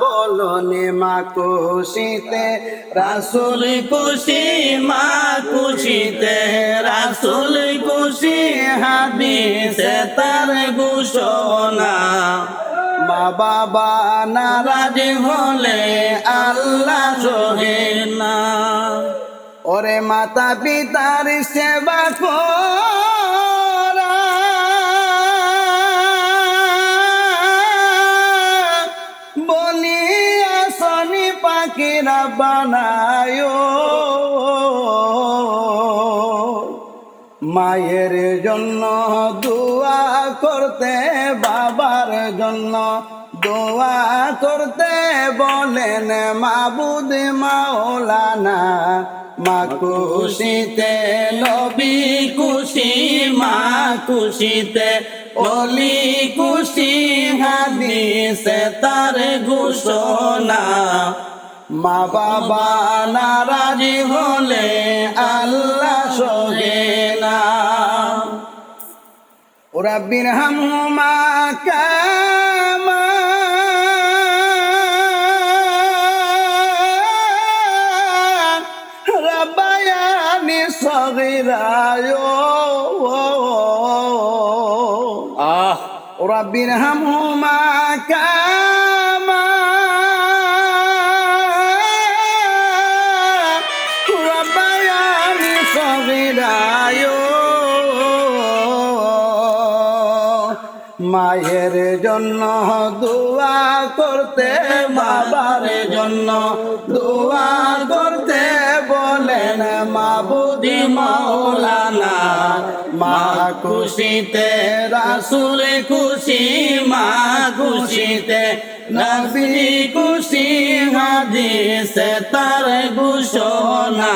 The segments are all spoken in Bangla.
বলনে মা খুশিতে, রাসুল খুশি, মা খুশিতে, রাসুল খুশি, হাদিসে তার ঘোষণা। মা বাবা নারাজ রাজি হলে আল্লাহ সহে না। ওরে মাতা পিতার সেবা করা। শনি পাখিরা বানায়। মায়ের জন্য দোয়া করতে, বাবার জন্য দোয়া করতে বলেন, মাবুদ মাওলানা মা খুশিতে নবী খুশি মা খুশিতে অলি খুশি হাদিসে তার ঘোষণা। মা বাবা নারাজি হলে আল্লাহ সহে না। ওরা বিরহাম মা কামা। রবায়ানি ওরা বিরহাম মা কামা। মায়ের জন্য দোয়া করতে, বাবার জন্য দোয়া করতে বলেন মা মাবুদি মাওলানা, মা খুশিতে, রাসুল খুশি, মা খুশিতে, নবী খুশি, হাদিসে তার ঘোষণা।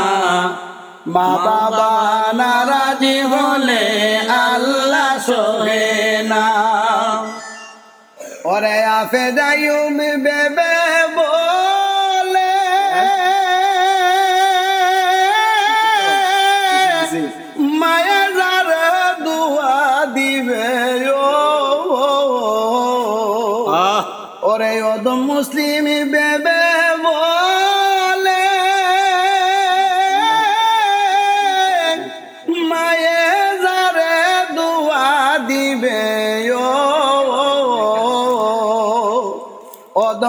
মা বাবা নারাজি হলে আল্লাহ সহে। ওরে আফে যাইম বেবে বলে। মায়ার যার দুয়া দিবে ওরে অদ মুসলিম বেবে অদ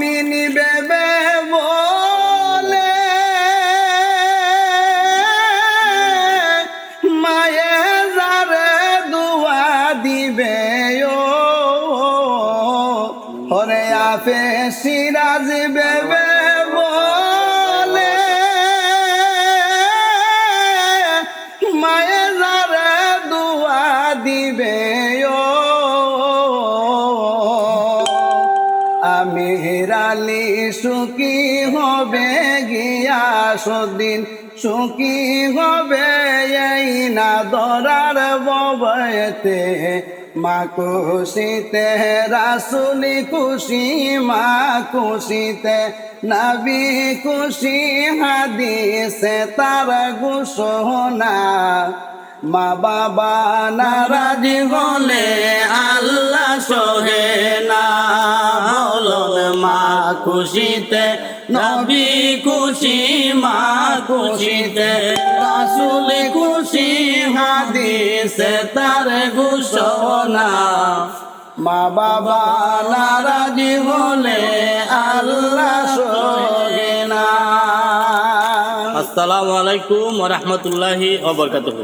মিনি বেবে বলে মায়ে যারে দুয়া দিবে হরে আফে সিরাজ বেবে বলে আমি হেরালি সুখী হবে গিয়া সদিন। সুখী হবে এই না দরার ববতে মা খুশিতে রাসুলি খুশি মা খুশিতে নবী খুশি হাদিসে তার ঘোষণা। মা বাবা নারাজি হলে আল্লাহ সহে না। খুশিতে, নবী খুশি, মা খুশিতে। রাসুল খুশি, হাদিসে তার ঘোষণা। মা বাবা নারাজি হলে আল্লাহ না। আসসালামু আলাইকুম রহমতুল্লাহি অবরকাতুহ